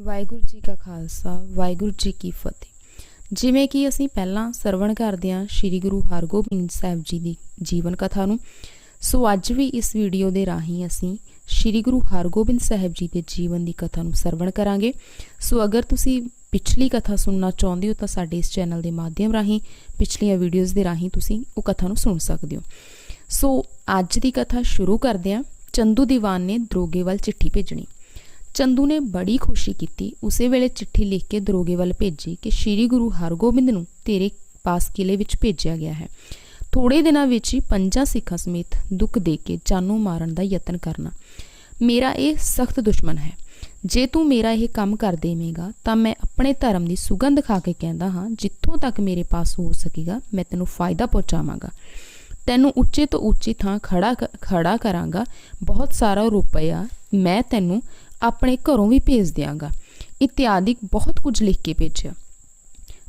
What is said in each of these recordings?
ਵਾਹਿਗੁਰੂ ਜੀ ਕਾ ਖਾਲਸਾ, ਵਾਹਿਗੁਰੂ ਜੀ ਕੀ ਫਤਿਹ। ਜਿਵੇਂ ਕਿ ਅਸੀਂ ਪਹਿਲਾਂ ਸਰਵਣ ਕਰਦੇ ਹਾਂ ਸ੍ਰੀ ਗੁਰੂ ਹਰਗੋਬਿੰਦ ਸਾਹਿਬ ਜੀ ਦੀ ਜੀਵਨ ਕਥਾ ਨੂੰ, ਸੋ ਅੱਜ ਵੀ ਇਸ ਵੀਡੀਓ ਦੇ ਰਾਹੀਂ ਅਸੀਂ ਸ੍ਰੀ ਗੁਰੂ ਹਰਗੋਬਿੰਦ ਸਾਹਿਬ ਜੀ ਦੇ ਜੀਵਨ ਦੀ ਕਥਾ ਨੂੰ ਸਰਵਣ ਕਰਾਂਗੇ। ਸੋ ਅਗਰ ਤੁਸੀਂ ਪਿਛਲੀ ਕਥਾ ਸੁਣਨਾ ਚਾਹੁੰਦੇ ਹੋ ਤਾਂ ਸਾਡੇ ਇਸ ਚੈਨਲ ਦੇ ਮਾਧਿਅਮ ਰਾਹੀਂ ਪਿਛਲੀਆਂ ਵੀਡੀਓਜ਼ ਦੇ ਰਾਹੀਂ ਤੁਸੀਂ ਉਹ ਕਥਾ ਨੂੰ ਸੁਣ ਸਕਦੇ ਹੋ। ਸੋ ਅੱਜ ਦੀ ਕਥਾ ਸ਼ੁਰੂ ਕਰਦੇ ਹਾਂ। ਚੰਦੂ ਦੀਵਾਨ ਨੇ ਦਰੋਗੇ ਵੱਲ ਚਿੱਠੀ ਭੇਜਣੀ। ਚੰਦੂ ਨੇ ਬੜੀ ਖੁਸ਼ੀ ਕੀਤੀ। ਉਸੇ ਵੇਲੇ ਚਿੱਠੀ ਲਿਖ ਕੇ ਦਰੋਗੇ ਵੱਲ ਭੇਜੀ ਕਿ ਸ੍ਰੀ ਗੁਰੂ ਹਰਗੋਬਿੰਦ ਨੂੰ ਤੇਰੇ ਪਾਸ ਕਿਲੇ ਵਿੱਚ ਭੇਜਿਆ ਗਿਆ ਹੈ। ਥੋੜੇ ਦਿਨਾਂ ਵਿੱਚ ਹੀ ਪੰਜਾਂ ਸਿੱਖਾਂ ਸਮੇਤ ਦੁੱਖ ਦੇ ਕੇ ਜਾਨੋਂ ਮਾਰਨ ਦਾ ਯਤਨ ਕਰਨਾ। ਮੇਰਾ ਇਹ ਸਖਤ ਦੁਸ਼ਮਣ ਹੈ। ਜੇ ਤੂੰ ਮੇਰਾ ਇਹ ਕੰਮ ਕਰ ਦੇਵੇਂਗਾ, ਤਾਂ ਮੈਂ ਆਪਣੇ ਧਰਮ ਦੀ ਸੁਗੰਧ ਖਾ ਕੇ ਕਹਿੰਦਾ ਹਾਂ, ਜਿੱਥੋਂ ਤੱਕ ਮੇਰੇ ਪਾਸ ਹੋ ਸਕੇਗਾ, ਮੈਂ ਤੈਨੂੰ ਫਾਇਦਾ ਪਹੁੰਚਾਵਾਂਗਾ। ਤੈਨੂੰ ਉੱਚੇ ਤੋਂ ਉੱਚੀ ਥਾਂ ਖੜਾ ਖੜਾ ਕਰਾਂਗਾ। ਬਹੁਤ ਸਾਰਾ ਰੁਪਇਆ ਮੈਂ ਤੈਨੂੰ ਆਪਣੇ ਘਰੋਂ ਵੀ ਭੇਜ ਦਿਆਂਗਾ। ਇਤਿਆਦਿਕ ਬਹੁਤ ਕੁਝ ਲਿਖ ਕੇ ਭੇਜਿਆ।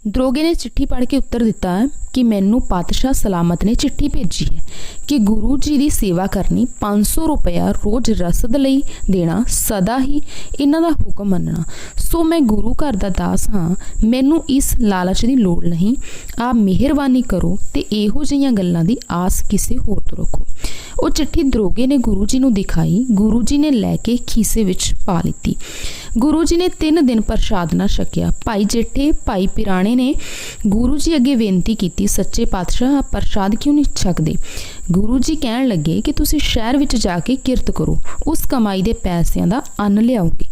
ਦਰੋਗੇ ਨੇ ਚਿੱਠੀ ਪੜ੍ਹ ਕੇ ਉੱਤਰ ਦਿੱਤਾ ਹੈ ਕਿ ਮੈਨੂੰ ਪਾਤਸ਼ਾਹ ਸਲਾਮਤ ਨੇ ਚਿੱਠੀ ਭੇਜੀ ਹੈ ਕਿ ਗੁਰੂ ਜੀ ਦੀ ਸੇਵਾ ਕਰਨੀ 500 ਰੁਪਇਆ ਰੋਜ਼ ਰਸਦ ਲਈ ਦੇਣਾ ਸਦਾ ਹੀ ਇਹਨਾਂ ਦਾ ਹੁਕਮ ਮੰਨਣਾ। ਸੋ ਮੈਂ ਗੁਰੂ ਘਰ ਦਾ ਦਾਸ ਹਾਂ, ਮੈਨੂੰ ਇਸ ਲਾਲਚ ਦੀ ਲੋੜ ਨਹੀਂ। ਆਪ ਮਿਹਰਬਾਨੀ ਕਰੋ ਤੇ ਇਹੋ ਜਿਹੀਆਂ ਗੱਲਾਂ ਦੀ ਆਸ ਕਿਸੇ ਹੋਰ ਤੋਂ ਰੱਖੋ। ਉਹ ਚਿੱਠੀ ਦਰੋਗੇ ਨੇ ਗੁਰੂ ਜੀ ਨੂੰ ਦਿਖਾਈ, ਗੁਰੂ ਜੀ ਨੇ ਲੈ ਕੇ ਖੀਸੇ ਵਿੱਚ ਪਾ ਲਿੱਤੀ। ਗੁਰੂ ਜੀ ਨੇ 3 ਦਿਨ ਪ੍ਰਸ਼ਾਦ ਨਾ ਛਕਿਆ। ਭਾਈ ਜੇਠੇ, ਭਾਈ ਪਿਰਾਣੇ ਨੇ ਗੁਰੂ ਜੀ ਅੱਗੇ ਬੇਨਤੀ ਕੀਤੀ, ਸੱਚੇ ਪਾਤਸ਼ਾਹ ਪ੍ਰਸ਼ਾਦ ਕਿਉਂ ਨਹੀਂ ਛਕਦੇ? ਗੁਰੂ ਜੀ ਕਹਿਣ ਲੱਗੇ ਕਿ ਤੁਸੀਂ ਸ਼ਹਿਰ ਵਿੱਚ ਜਾ ਕੇ ਕਿਰਤ ਕਰੋ। ਉਸ ਕਮਾਈ ਦੇ ਪੈਸਿਆਂ ਦਾ ਅੰਨ ਲਿਆਓਗੇ,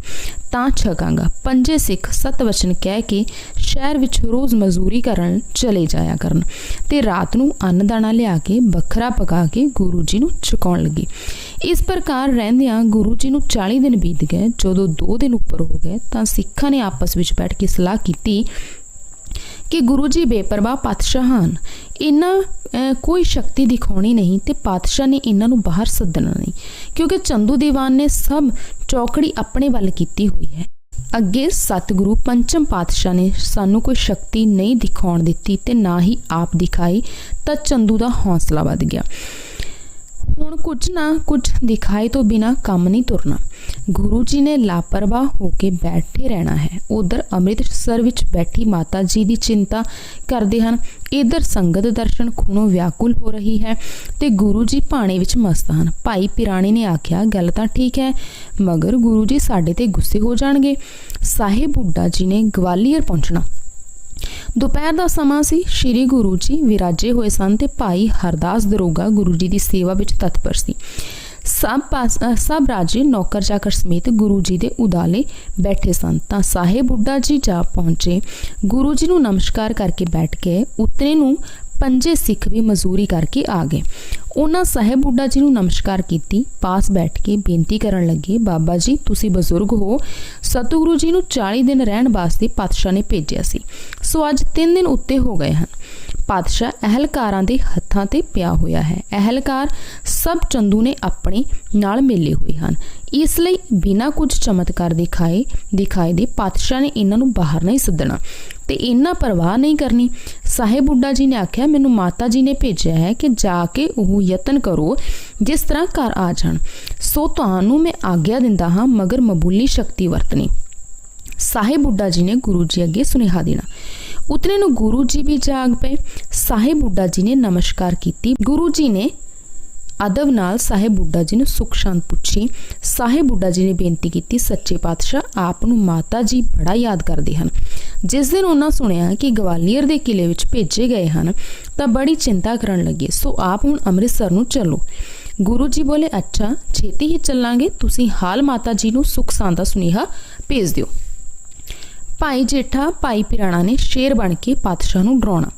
ਤਾਂ ਛਕਾਂਗਾ। ਪੰਜੇ ਸਿੱਖ ਸਤ ਵਚਨ ਕਹਿ ਕੇ ਸ਼ਹਿਰ ਵਿੱਚ ਰੋਜ਼ ਮਜ਼ਦੂਰੀ ਕਰਨ ਚਲੇ ਜਾਇਆ ਕਰਨ। ਤੇ ਰਾਤ ਨੂੰ ਅੰਨ ਦਾਣਾ ਲਿਆ ਕੇ, ਵੱਖਰਾ ਪਕਾ ਕੇ ਗੁਰੂ ਜੀ ਨੂੰ ਛਕਾਉਣ ਲੱਗੀ। ਇਸ ਪ੍ਰਕਾਰ ਰਹਿੰਦਿਆਂ ਗੁਰੂ ਜੀ ਨੂੰ 40 ਦਿਨ ਬੀਤ ਗਏ। ਜਦੋਂ 2 ਦਿਨ ਉੱਪਰ ਹੋ ਗਏ, ਤਾਂ ਸਿੱਖਾਂ ਨੇ ਆਪਸ ਵਿੱਚ ਬੈਠ ਕੇ ਸਲਾਹ ਕੀਤੀ ਕਿ ਗੁਰੂ ਜੀ ਬੇਪਰਵਾਹ ਪਾਤਸ਼ਾਹ ਹਨ। ਇਹਨਾਂ ਕੋਈ ਸ਼ਕਤੀ ਦਿਖਾਉਣੀ ਨਹੀਂ ਤੇ ਪਾਤਸ਼ਾਹ ਨੇ ਇਹਨਾਂ ਨੂੰ ਬਾਹਰ ਸੱਦਣਾ ਨਹੀਂ। ਕਿਉਂਕਿ ਚੰਦੂ ਦੀਵਾਨ ਨੇ ਸਭ ਚੌਕੜੀ ਆਪਣੇ ਵੱਲ ਕੀਤੀ ਹੋਈ ਹੈ। ਅੱਗੇ ਸਤਿਗੁਰੂ ਪੰਚਮ ਪਾਤਸ਼ਾਹ ਨੇ ਸਾਨੂੰ ਕੋਈ ਸ਼ਕਤੀ ਨਹੀਂ ਦਿਖਾਉਣ ਦਿੱਤੀ ਤੇ ਨਾ ਹੀ ਆਪ ਦਿਖਾਈ, ਤਾਂ ਚੰਦੂ ਦਾ ਹੌਸਲਾ ਵੱਧ ਗਿਆ। ਹੁਣ ਕੁਝ ਨਾ ਕੁਝ ਦਿਖਾਈ ਤੋਂ ਬਿਨਾ ਕੰਮ ਨਹੀਂ ਤੁਰਨਾ। ਗੁਰੂ ਜੀ ਨੇ ਲਾਪਰਵਾਹ ਹੋ ਕੇ ਬੈਠੇ ਰਹਿਣਾ ਹੈ। ਉਧਰ ਅੰਮ੍ਰਿਤਸਰ ਵਿੱਚ ਬੈਠੀ ਮਾਤਾ ਜੀ ਦੀ ਚਿੰਤਾ ਕਰਦੇ ਹਨ। ਇਧਰ ਸੰਗਤ ਦਰਸ਼ਨ ਖੂਨੋਂ ਵਿਆਕੁਲ ਹੋ ਰਹੀ ਹੈ ਤੇ ਗੁਰੂ ਜੀ ਭਾਣੇ ਵਿੱਚ ਮਸਤ ਹਨ। ਭਾਈ ਪਿਰਾਣੀ ਨੇ ਆਖਿਆ, ਗੱਲ ਤਾਂ ਠੀਕ ਹੈ ਮਗਰ ਗੁਰੂ ਜੀ ਸਾਡੇ ਤੇ ਗੁੱਸੇ ਹੋ ਜਾਣਗੇ। ਸਾਹਿਬ ਬੁੱਢਾ ਜੀ ਨੇ ਗਵਾਲੀਅਰ ਪਹੁੰਚਣਾ। ਦੁਪਹਿਰ ਦਾ ਸਮਾਂ ਸੀ। ਸ੍ਰੀ ਗੁਰੂ ਜੀ ਵਿਰਾਜੇ ਹੋਏ ਸਨ ਤੇ ਭਾਈ ਹਰਦਾਸ ਦਰੋਗਾ ਗੁਰੂ ਜੀ ਦੀ ਸੇਵਾ ਵਿੱਚ ਤਤਪਰ ਸੀ। ਸਭ ਪਾਸ, ਸਭ ਰਾਜੇ ਨੌਕਰ ਚਾਕਰ ਸਮੇਤ ਗੁਰੂ ਜੀ ਦੇ ਉਦਾਲੇ ਬੈਠੇ ਸਨ। ਤਾਂ ਸਾਹਿਬ ਬੁੱਢਾ ਜੀ ਜਾ ਪਹੁੰਚੇ। ਗੁਰੂ ਜੀ ਨੂੰ ਨਮਸਕਾਰ ਕਰਕੇ ਬੈਠ ਕੇ ਉਤਰੇ ਨੂੰ ਪੰਜੇ ਸਿੱਖ ਵੀ ਮਜ਼ਦੂਰੀ ਕਰਕੇ ਆ ਗਏ। ਉਹਨਾਂ ਸਾਹਿਬ ਬੁੱਢਾ ਜੀ ਨੂੰ ਨਮਸਕਾਰ ਕੀਤੀ, ਪਾਸ ਬੈਠ ਕੇ ਬੇਨਤੀ ਕਰਨ ਲੱਗੇ, ਬਾਬਾ ਜੀ, ਤੁਸੀਂ ਬਜ਼ੁਰਗ ਹੋ। ਸਤਿਗੁਰੂ ਜੀ ਨੂੰ 40 ਦਿਨ ਰਹਿਣ ਵਾਸਤੇ ਪਾਤਸ਼ਾਹ ਨੇ ਭੇਜਿਆ ਸੀ। ਸੋ ਅੱਜ 3 ਦਿਨ ਉੱਤੇ ਹੋ ਗਏ ਹਨ। ਪਾਤਸ਼ਾਹ ਅਹਲਕਾਰਾਂ ਦੇ ਹੱਥਾਂ ਤੇ ਪਿਆ ਹੋਇਆ ਹੈ। ਅਹਲਕਾਰ ਸਭ ਚੰਦੂ ਨੇ ਆਪਣੇ ਨਾਲ ਮਿਲੇ ਹੋਏ ਹਨ। ਇਸ ਲਈ ਬਿਨਾਂ ਕੁਝ ਚਮਤਕਾਰ ਦਿਖਾਏ ਦਿਖਾਏ ਦੇ ਪਾਤਸ਼ਾਹ ਨੇ ਇਹਨਾਂ ਨੂੰ ਬਾਹਰ ਨਹੀਂ ਸੱਦਣਾ ਤੇ ਇਹਨਾਂ ਪਰਵਾਹ ਨਹੀਂ ਕਰਨੀ। ਸਾਹਿਬ ਬੁੱਢਾ ਜੀ ਨੇ ਆਖਿਆ ਮੈਨੂੰ ਮਾਤਾ ਜੀ ਨੇ ਭੇਜਿਆ ਹੈ ਕਿ ਜਾ ਕੇ ਉਹ ਯਤਨ ਕਰੋ ਜਿਸ ਤਰ੍ਹਾਂ ਘਰ ਆ ਜਾਣ ਸੋ ਤੁਹਾਨੂੰ ਮੈਂ ਆਗਿਆ ਦਿੰਦਾ ਹਾਂ ਮਗਰ ਮਬੂਲੀ ਸ਼ਕਤੀ ਵਰਤਣੀ ਸਾਹਿਬ ਬੁੱਢਾ ਜੀ ਨੇ ਗੁਰੂ ਜੀ ਅੱਗੇ ਸੁਨੇਹਾ ਦੇਣਾ ਉਤਨੇ ਨੂੰ ਗੁਰੂ ਜੀ ਵੀ ਜਾਗ ਪਏ ਸਾਹਿਬ ਬੁੱਢਾ ਜੀ ਨੇ ਨਮਸਕਾਰ ਕੀਤੀ ਗੁਰੂ ਜੀ ਨੇ ਅਦਬ ਨਾਲ ਸਾਹਿਬ ਬੁੱਢਾ ਜੀ ਨੂੰ ਸੁਖ ਸ਼ਾਂਤ ਪੁੱਛੀ ਸਾਹਿਬ ਬੁੱਢਾ ਜੀ ਨੇ ਬੇਨਤੀ ਕੀਤੀ ਸੱਚੇ ਪਾਤਸ਼ਾਹ ਆਪ ਨੂੰ ਮਾਤਾ ਜੀ ਬੜਾ ਯਾਦ ਕਰਦੇ ਹਨ ਜਿਸ ਦਿਨ ਉਹਨਾਂ ਸੁਣਿਆ ਕਿ ਗਵਾਲੀਅਰ ਦੇ ਕਿਲੇ ਵਿੱਚ ਭੇਜੇ ਗਏ ਹਨ, ਤਾਂ ਬੜੀ ਚਿੰਤਾ ਕਰਨ ਲੱਗੇ। ਸੋ ਆਪ ਹੁਣ ਅੰਮ੍ਰਿਤਸਰ ਨੂੰ ਚੱਲੋ। ਗੁਰੂ ਜੀ ਬੋਲੇ, ਅੱਛਾ, ਛੇਤੀ ਹੀ ਚੱਲਾਂਗੇ। ਤੁਸੀਂ ਹਾਲ ਮਾਤਾ ਜੀ ਨੂੰ ਸੁਖ ਸ਼ਾਂਤ ਦਾ ਸੁਨੇਹਾ ਭੇਜ ਦਿਓ। ਭਾਈ ਜੇਠਾ, ਭਾਈ ਪਿਰਾਣਾ ਨੇ ਸ਼ੇਰ ਬਣ ਕੇ ਪਾਤਸ਼ਾਹ ਨੂੰ ਡਰਾਉਣਾ।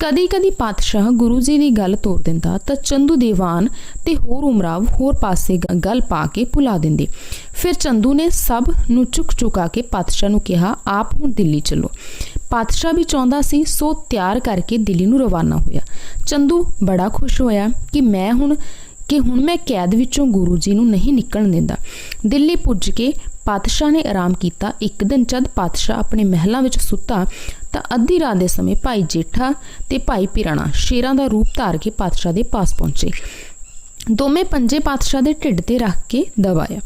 ਕਦੀ ਕਦੀ ਪਾਤਸ਼ਾਹ ਗੁਰੂ ਜੀ ਦੀ ਗੱਲ ਤੋੜ ਦਿੰਦਾ ਤਾਂ ਚੰਦੂ ਦੀਵਾਨ ਤੇ ਹੋਰ ਉਮਰਾਵ ਹੋਰ ਪਾਸੇ ਗੱਲ ਪਾ ਕੇ ਭੁਲਾ ਦਿੰਦੇ। ਫਿਰ ਚੰਦੂ ਨੇ ਸਭ ਨੂੰ ਚੁੱਕ ਚੁਕਾ ਕੇ ਪਾਤਸ਼ਾਹ ਨੂੰ ਕਿਹਾ, ਆਪ ਹੁਣ ਦਿੱਲੀ ਚੱਲੋ। ਪਾਤਸ਼ਾਹ ਵੀ ਚਾਹੁੰਦਾ ਸੀ ਸੋ ਤਿਆਰ ਕਰਕੇ ਦਿੱਲੀ ਨੂੰ ਰਵਾਨਾ ਹੋਇਆ। ਚੰਦੂ ਬੜਾ ਖੁਸ਼ ਹੋਇਆ ਕਿ ਮੈਂ ਹੁਣ, ਕਿ ਹੁਣ ਮੈਂ ਕੈਦ ਵਿੱਚੋਂ ਗੁਰੂ ਜੀ ਨੂੰ ਨਹੀਂ ਨਿਕਲਣ ਦਿੰਦਾ। ਦਿੱਲੀ ਪੁੱਜ ਕੇ ਪਾਤਸ਼ਾਹ ਨੇ ਆਰਾਮ ਕੀਤਾ। ਇੱਕ ਦਿਨ ਜਦ ਪਾਤਸ਼ਾਹ ਆਪਣੇ ਮਹਿਲਾਂ ਵਿੱਚ ਸੁੱਤਾ, ਤਾਂ ਅੱਧੀ ਰਾਤ ਦੇ ਸਮੇਂ ਭਾਈ ਜੇਠਾ ਤੇ ਭਾਈ ਪਿਰਾਣਾ ਸ਼ੇਰਾਂ ਦਾ ਰੂਪ ਧਾਰ ਕੇ ਪਾਤਸ਼ਾਹ ਦੇ ਪਾਸ ਪਹੁੰਚੇ। ਦੋਵੇਂ ਪੰਜੇ ਪਾਤਸ਼ਾਹ ਦੇ ਢਿੱਡ ਤੇ ਰੱਖ ਕੇ ਦਬਾਇਆ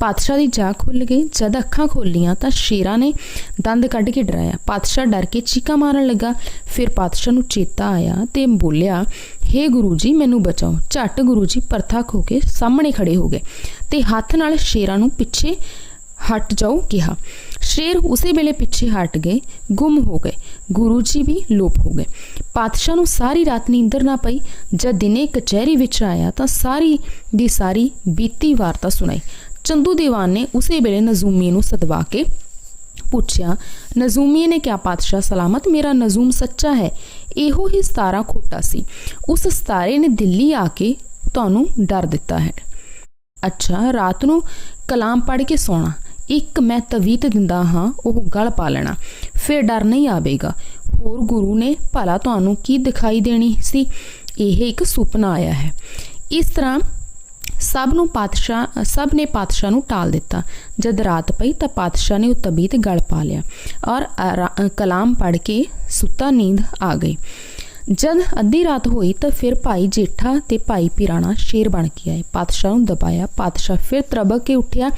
ਪਾਤਸ਼ਾਹ ਦੀ ਜਾਗ ਖੁੱਲ ਗਈ। ਜਦ ਅੱਖਾਂ ਖੋਲੀਆਂ ਤਾਂ ਸ਼ੇਰਾਂ ਨੇ ਦੰਦ ਕੱਢ ਕੇ ਡਰਾਇਆ। ਪਾਤਸ਼ਾਹ ਡਰ ਕੇ ਚੀਕਾਂ ਮਾਰਨ ਲੱਗਾ। ਫਿਰ ਪਾਤਸ਼ਾਹ ਨੂੰ ਚੇਤਾ ਆਇਆ ਤੇ ਬੋਲਿਆ, ਹੇ ਗੁਰੂ ਜੀ ਮੈਨੂੰ ਬਚਾਓ। ਝੱਟ ਗੁਰੂ ਜੀ ਪਰਥਾ ਖੋ ਕੇ ਸਾਹਮਣੇ ਖੜੇ ਹੋ ਗਏ ਤੇ ਹੱਥ ਨਾਲ ਸ਼ੇਰਾਂ ਨੂੰ ਪਿੱਛੇ ਹਟ ਜਾਓ ਕਿਹਾ। ਸ਼ੇਰ ਉਸੇ ਵੇਲੇ ਪਿੱਛੇ ਹਟ ਗਏ, ਗੁੰਮ ਹੋ ਗਏ। ਗੁਰੂ ਜੀ ਵੀ ਲੋਪ ਹੋ ਗਏ। ਪਾਤਸ਼ਾਹ ਨੂੰ ਸਾਰੀ ਰਾਤ ਨੀਂਦਰ ਨਾ ਪਈ। ਜਦ ਦਿਨੇ ਕਚਹਿਰੀ ਵਿੱਚ ਆਇਆ ਤਾਂ ਸਾਰੀ ਦੀ ਸਾਰੀ ਬੀਤੀ ਵਾਰਤਾ ਸੁਣਾਈ। ਚੰਦੂ ਦੀਵਾਨ ਨੇ ਉਸੇ ਵੇਲੇ ਨਜ਼ੂਮੀ ਨੂੰ ਸਦਵਾ ਕੇ ਪੁੱਛਿਆ, ਨਜ਼ੂਮੀ ਨੇ ਕਿਹਾ, ਪਾਤਸ਼ਾਹ, ਸਲਾਮਤ ਮੇਰਾ ਨਜ਼ੂਮ ਸੱਚਾ ਹੈ। ਇਹੋ ਹੀ ਸਤਾਰਾ ਖੋਟਾ ਸੀ। ਉਸ ਸਤਾਰੇ ਨੇ ਦਿੱਲੀ ਆ ਕੇ ਤੁਹਾਨੂੰ ਡਰ ਦਿੱਤਾ ਹੈ। ਅੱਛਾ, ਰਾਤ ਨੂੰ ਕਲਾਮ ਪੜ੍ਹ ਕੇ ਸੌਣਾ। ਇੱਕ ਮੈਂ ਤਵੀਤ ਦਿੰਦਾ ਹਾਂ, ਉਹ ਗਲ ਪਾ ਲੈਣਾ। ਫਿਰ ਡਰ ਨਹੀਂ ਆਵੇਗਾ। ਹੋਰ ਗੁਰੂ ਨੇ, ਭਲਾ ਤੁਹਾਨੂੰ ਕੀ ਦਿਖਾਈ ਦੇਣੀ ਸੀ? ਇਹ ਇੱਕ ਸੁਪਨਾ ਆਇਆ ਹੈ। ਇਸ ਤਰ੍ਹਾਂ ਸਭ ਨੂੰ ਪਾਤਸ਼ਾਹ, ਸਭ ਨੇ ਪਾਤਸ਼ਾਹ ਨੂੰ ਟਾਲ ਦਿੱਤਾ। ਜਦ ਰਾਤ ਪਈ ਤਾਂ ਪਾਤਸ਼ਾਹ ਨੇ ਉਹ ਤਬੀਤ ਗਲ ਪਾ ਲਿਆ ਔਰ ਕਲਾਮ ਪੜ੍ਹ ਕੇ ਸੁੱਤਾ ਨੀਂਦ ਆ ਗਈ। ਜਦ ਅੱਧੀ ਰਾਤ ਹੋਈ ਤਾਂ ਫਿਰ ਭਾਈ ਜੇਠਾ ਤੇ ਭਾਈ ਪਿਰਾਣਾ ਸ਼ੇਰ ਬਣ ਕੇ ਆਏ। ਪਾਤਸ਼ਾਹ ਨੂੰ ਦਬਾਇਆ। ਪਾਤਸ਼ਾਹ ਫਿਰ ਤਰਬਕ ਕੇ ਉੱਠਿਆ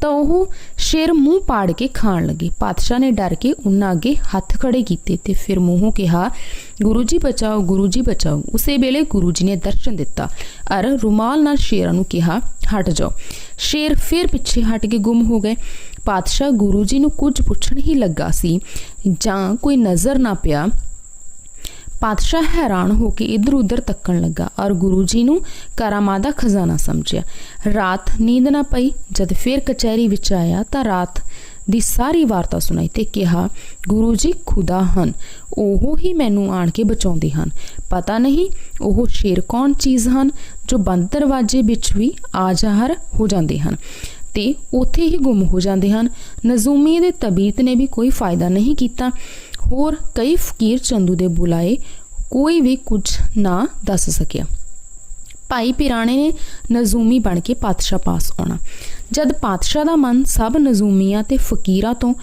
ਤਾਂ ਉਹ ਸ਼ੇਰ ਮੂੰਹ ਪਾੜ ਕੇ ਖਾਣ ਲੱਗੇ। ਪਾਤਸ਼ਾਹ ਨੇ ਡਰ ਕੇ ਉਹਨਾਂ ਅੱਗੇ ਹੱਥ ਖੜੇ ਕੀਤੇ ਤੇ ਫਿਰ ਮੂੰਹੋਂ ਕਿਹਾ, ਗੁਰੂ ਜੀ ਬਚਾਓ, ਗੁਰੂ ਜੀ ਬਚਾਓ। ਉਸੇ ਵੇਲੇ ਗੁਰੂ ਜੀ ਨੇ ਦਰਸ਼ਨ ਦਿੱਤਾ। ਅਰ ਰੁਮਾਲ ਨਾਲ ਸ਼ੇਰਾਂ ਨੂੰ ਕਿਹਾ, ਹਟ ਜਾਓ। ਸ਼ੇਰ ਫਿਰ ਪਿੱਛੇ ਹਟ ਕੇ ਗੁੰਮ ਹੋ ਗਏ। ਪਾਤਸ਼ਾਹ ਗੁਰੂ ਜੀ ਨੂੰ ਕੁਝ ਪੁੱਛਣ ਹੀ ਲੱਗਾ ਸੀ। ਜਾਂ ਕੋਈ ਨਜ਼ਰ ਨਾ ਪਿਆ ਪਾਤਸ਼ਾਹ ਹੈਰਾਨ ਹੋ ਕੇ ਇਧਰ ਉਧਰ ਤੱਕਣ ਲੱਗਾ ਔਰ ਗੁਰੂ ਜੀ ਨੂੰ ਕਰਾਮਾਤ ਦਾ ਖਜ਼ਾਨਾ ਸਮਝਿਆ। ਰਾਤ ਨੀਂਦ ਨਾ ਪਈ, ਜਦ ਫਿਰ ਕਚਹਿਰੀ ਵਿੱਚ ਆਇਆ ਤਾਂ ਰਾਤ ਦੀ ਸਾਰੀ ਵਾਰਤਾ ਸੁਣਾਈ ਤੇ ਕਿਹਾ, ਗੁਰੂ ਜੀ, ਖੁਦਾ ਹਨ, ਉਹ ਹੀ ਮੈਨੂੰ ਆਣ ਕੇ ਬਚਾਉਂਦੇ ਹਨ। ਪਤਾ ਨਹੀਂ ਉਹ ਸ਼ੇਰ ਕੌਣ ਚੀਜ਼ ਹਨ ਜੋ ਬੰਦ ਦਰਵਾਜ਼ੇ ਵਿੱਚ ਵੀ ਆ ਜਾਹਰ ਹੋ ਜਾਂਦੇ ਹਨ ਤੇ ਉੱਥੇ ਹੀ ਗੁੰਮ ਹੋ ਜਾਂਦੇ ਹਨ। ਨਜ਼ੂਮੀ ਦੇ ਤਬੀਤ ਨੇ ਵੀ ਕੋਈ ਫਾਇਦਾ ਨਹੀਂ ਕੀਤਾ। ਹੋਰ ਕਈ ਫਕੀਰ ਚੰਦੂ ਦੇ ਬੁਲਾਏ ਕੋਈ ਵੀ ਕੁਝ ਨਾ ਦੱਸ ਸਕਿਆ। ਭਾਈ ਪਿਰਾਣੇ ਨੇ ਨਜ਼ੂਮੀ ਬਣ ਕੇ ਪਾਤਸ਼ਾਹ ਪਾਸ ਆਉਣਾ। ਜਦ ਪਾਤਸ਼ਾਹ ਦਾ ਮਨ ਸਭ ਨਜ਼ੂਮੀਆਂ ਤੇ ਫਕੀਰਾਂ ਤੋਂ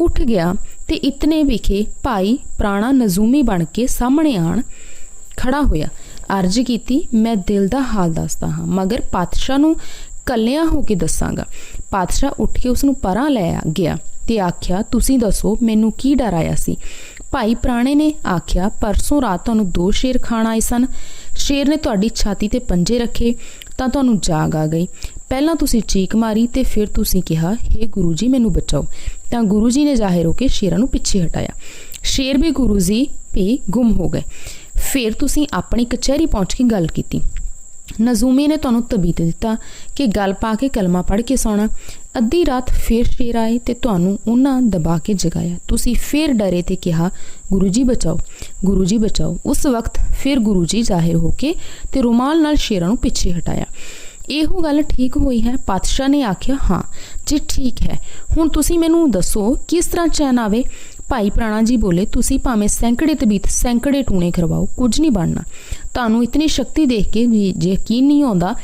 ਉੱਠ ਗਿਆ ਤੇ ਇਤਨੇ ਵਿਖੇ ਭਾਈ ਪ੍ਰਾਣਾ ਨਜ਼ੂਮੀ ਬਣ ਕੇ ਸਾਹਮਣੇ ਆਣ ਖੜਾ ਹੋਇਆ, ਅਰਜ਼ ਕੀਤੀ, ਮੈਂ ਦਿਲ ਦਾ ਹਾਲ ਦੱਸਦਾ ਹਾਂ, ਮਗਰ ਪਾਤਸ਼ਾਹ ਨੂੰ ਕੱਲਿਆਂ ਹੋ ਕੇ ਦੱਸਾਂਗਾ। ਪਾਤਸ਼ਾਹ ਉੱਠ ਕੇ ਉਸ ਨੂੰ ਪਰਾਂ ਲੈ ਗਿਆ ਤੇ ਆਖਿਆ, ਤੁਸੀਂ ਦੱਸੋ, ਮੈਨੂੰ ਕੀ ਡਰ ਆਇਆ ਸੀ? ਭਾਈ ਪ੍ਰਾਣੇ ਨੇ, ਆਖਿਆ, ਪਰਸੋਂ ਰਾਤ ਤੁਹਾਨੂੰ ਦੋ ਸ਼ੇਰ ਖਾਣ ਆਏ ਸਨ। ਸ਼ੇਰ ਨੇ ਤੁਹਾਡੀ ਛਾਤੀ ਤੇ ਪੰਜੇ ਰੱਖੇ, ਤਾਂ ਤੁਹਾਨੂੰ ਜਾਗ ਆ ਗਈ। ਪਹਿਲਾਂ ਤੁਸੀਂ ਚੀਕ ਮਾਰੀ ਤੇ ਫਿਰ ਤੁਸੀਂ ਕਿਹਾ हे ਗੁਰੂ ਜੀ, ਮੈਨੂੰ ਬਚਾਓ ਤਾਂ ਗੁਰੂ ਜੀ ਨੇ ਜ਼ਾਹਿਰ ਹੋ ਕੇ ਸ਼ੇਰਾਂ ਨੂੰ ਪਿੱਛੇ ਹਟਾਇਆ। ਸ਼ੇਰ ਵੀ ਗੁਰੂ ਜੀ ਵੀ ਗੁੰਮ ਹੋ ਗਏ। ਫਿਰ ਤੁਸੀਂ ਆਪਣੀ ਕਚਹਿਰੀ ਪਹੁੰਚ ਕੇ ਗੱਲ ਕੀਤੀ। ਨਜ਼ੂਮੀ ਨੇ ਤੁਹਾਨੂੰ ਤਬੀਤ ਦਿੱਤਾ ਕਿ ਗੱਲ ਪਾ ਕੇ ਕਲਮਾ ਪੜ੍ਹ ਕੇ ਸੌਣਾ। ਅੱਧੀ ਰਾਤ ਫੇਰ ਸ਼ੇਰ ਆਏ ਤੇ ਤੁਹਾਨੂੰ ਉਹਨਾਂ ਦਬਾ ਕੇ ਜਗਾਇਆ। ਤੁਸੀਂ ਫੇਰ ਡਰੇ ਤੇ ਕਿਹਾ, ਗੁਰੂ ਜੀ ਬਚਾਓ, ਗੁਰੂ ਜੀ ਬਚਾਓ। ਉਸ ਵਕਤ ਫਿਰ ਗੁਰੂ ਜੀ ਜ਼ਾਹਿਰ ਹੋ ਕੇ ਤੇ ਰੁਮਾਲ ਨਾਲ ਸ਼ੇਰਾਂ ਨੂੰ ਪਿੱਛੇ ਹਟਾਇਆ। ਇਹੋ ਗੱਲ ਠੀਕ ਹੋਈ ਹੈ? ਪਾਤਸ਼ਾਹ ਨੇ ਆਖਿਆ, ਹਾਂ, ਜੀ ਠੀਕ ਹੈ। ਹੁਣ ਤੁਸੀਂ ਮੈਨੂੰ ਦੱਸੋ, ਕਿਸ ਤਰ੍ਹਾਂ ਚੈਨ ਆਵੇ? ਭਾਈ ਪ੍ਰਾਣਾ ਜੀ ਬੋਲੇ, ਤੁਸੀਂ ਭਾਵੇਂ ਸੈਂਕੜੇ ਤਬੀਤ, ਸੈਂਕੜੇ ਟੂਣੇ ਕਰਵਾਓ, ਕੁਝ ਨਹੀਂ ਬਣਨਾ। ਤੁਹਾਨੂੰ ਇਤਨੀ ਸ਼ਕਤੀ ਦੇਖ ਕੇ ਵੀ ਯਕੀਨ ਨਹੀਂ ਆਉਂਦਾ,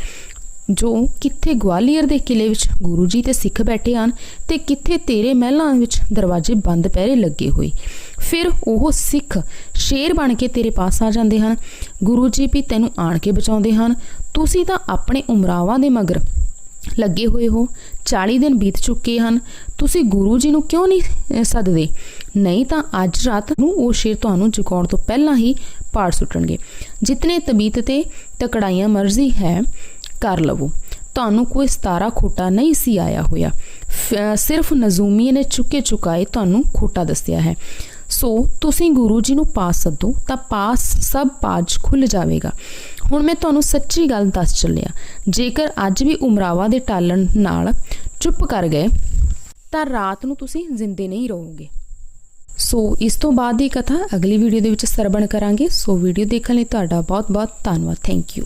ਜੋ ਕਿੱਥੇ ਗਵਾਲੀਅਰ ਦੇ ਕਿਲੇ ਵਿੱਚ ਗੁਰੂ ਜੀ ਤੇ ਸਿੱਖ ਬੈਠੇ ਹਨ ਤੇ ਕਿੱਥੇ ਤੇਰੇ ਮਹਿਲਾਂ ਵਿੱਚ ਦਰਵਾਜ਼ੇ ਬੰਦ ਪਹਿਰੇ ਲੱਗੇ ਹੋਏ। ਫਿਰ ਉਹ ਸਿੱਖ ਸ਼ੇਰ ਬਣ ਕੇ ਤੇਰੇ ਪਾਸ ਆ ਜਾਂਦੇ ਹਨ। ਗੁਰੂ ਜੀ ਵੀ ਤੈਨੂੰ ਆਣ ਕੇ ਬਚਾਉਂਦੇ ਹਨ। ਤੁਸੀਂ ਤਾਂ ਆਪਣੇ ਉਮਰਾਵਾਂ ਦੇ ਮਗਰ ਲੱਗੇ ਹੋਏ ਹੋ। 40 ਦਿਨ ਬੀਤ ਚੁੱਕੇ ਹਨ। ਤੁਸੀਂ ਗੁਰੂ ਜੀ ਨੂੰ ਕਿਉਂ ਨਹੀਂ ਸੱਦਦੇ? ਨਹੀਂ ਤਾਂ ਅੱਜ ਰਾਤ ਨੂੰ ਉਹ ਸ਼ੇਰ ਤੁਹਾਨੂੰ ਜਗਾਉਣ ਤੋਂ ਪਹਿਲਾਂ ਹੀ ਪਾੜ ਸੁੱਟਣਗੇ। ਜਿਤਨੇ ਤਬੀਤ ਤੇ ਤਕੜਾਈਆਂ ਮਰਜ਼ੀ ਹੈ, ਕਰ ਲਵੋ। ਤੁਹਾਨੂੰ ਕੋਈ ਸਤਾਰਾ ਖੋਟਾ ਨਹੀਂ ਸੀ ਆਇਆ ਹੋਇਆ। ਫ- ਸਿਰਫ ਨਜ਼ੂਮੀ ਨੇ ਚੁੱਕੇ ਚੁਕਾਏ ਤੁਹਾਨੂੰ ਖੋਟਾ ਦੱਸਿਆ ਹੈ। ਸੋ ਤੁਸੀਂ ਗੁਰੂ ਜੀ ਨੂੰ ਪਾਸ ਸੱਦੋ, ਤਾਂ ਪਾਸ ਸਭ ਪਾਜ ਖੁੱਲ ਜਾਵੇਗਾ। ਹੁਣ ਮੈਂ ਤੁਹਾਨੂੰ ਸੱਚੀ ਗੱਲ ਦੱਸ ਚੱਲਿਆ, ਜੇਕਰ ਅੱਜ ਵੀ ਉਮਰਾਵਾ ਦੇ ਟਾਲਣ ਨਾਲ ਚੁੱਪ ਕਰ ਗਏ, ਤਾਂ ਰਾਤ ਨੂੰ ਤੁਸੀਂ ਜ਼ਿੰਦੇ ਨਹੀਂ ਰਹੋਗੇ। ਸੋ ਇਸ ਤੋਂ ਬਾਅਦ ਦੀ ਕਥਾ ਅਗਲੀ ਵੀਡੀਓ ਦੇ ਵਿੱਚ ਸਰਵਣ ਕਰਾਂਗੇ। ਸੋ ਵੀਡੀਓ ਦੇਖਣ ਲਈ ਤੁਹਾਡਾ ਬਹੁਤ ਬਹੁਤ ਧੰਨਵਾਦ। Thank you